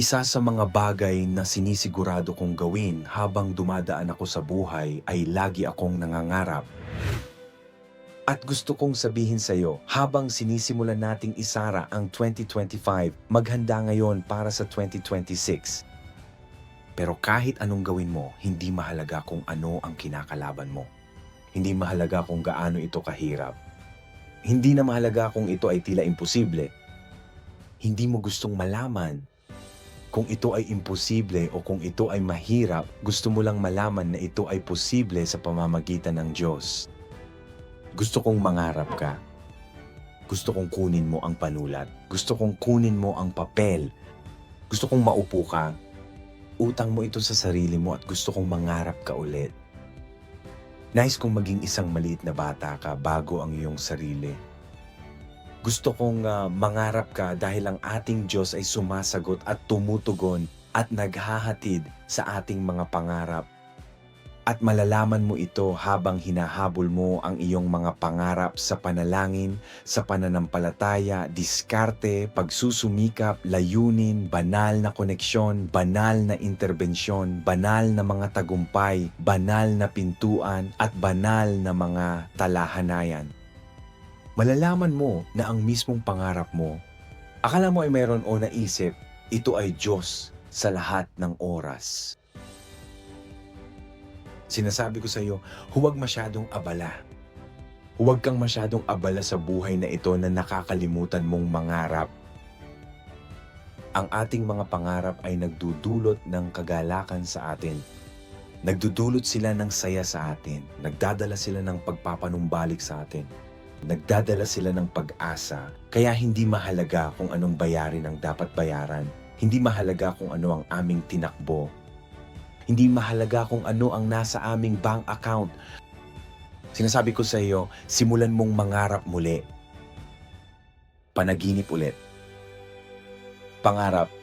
Isa sa mga bagay na sinisigurado kong gawin habang dumadaan ako sa buhay ay lagi akong nangangarap. At gusto kong sabihin sa iyo, habang sinisimulan nating isara ang 2025, maghanda ngayon para sa 2026. Pero kahit anong gawin mo, hindi mahalaga kung ano ang kinakalaban mo. Hindi mahalaga kung gaano ito kahirap. Hindi na mahalaga kung ito ay tila imposible. Hindi mo gustong malaman kung ito ay imposible o kung ito ay mahirap, gusto mo lang malaman na ito ay posible sa pamamagitan ng Diyos. Gusto kong mangarap ka. Gusto kong kunin mo ang panulat. Gusto kong kunin mo ang papel. Gusto kong maupo ka. Utang mo ito sa sarili mo at gusto kong mangarap ka ulit. Nais kong maging isang maliit na bata ka bago ang iyong sarili. Gusto kong ah, mangarap ka dahil ang ating Diyos ay sumasagot at tumutugon at naghahatid sa ating mga pangarap. At malalaman mo ito habang hinahabol mo ang iyong mga pangarap sa panalangin, sa pananampalataya, diskarte, pagsusumikap, layunin, banal na koneksyon, banal na interbensyon, banal na mga tagumpay, banal na pintuan, at banal na mga talahanayan. Malalaman mo na ang mismong pangarap mo, akala mo ay meron o naisip, ito ay Diyos sa lahat ng oras. Sinasabi ko sa iyo, huwag masyadong abala. Huwag kang masyadong abala sa buhay na ito na nakakalimutan mong mangarap. Ang ating mga pangarap ay nagdudulot ng kagalakan sa atin. Nagdudulot sila ng saya sa atin. Nagdadala sila ng pagpapanumbalik sa atin. Nagdadala sila ng pag-asa. Kaya hindi mahalaga kung anong bayarin ang dapat bayaran. Hindi mahalaga kung ano ang aming tinakbo. Hindi mahalaga kung ano ang nasa aming bank account. Sinasabi ko sa iyo, simulan mong mangarap muli. Panaginip ulit. Pangarap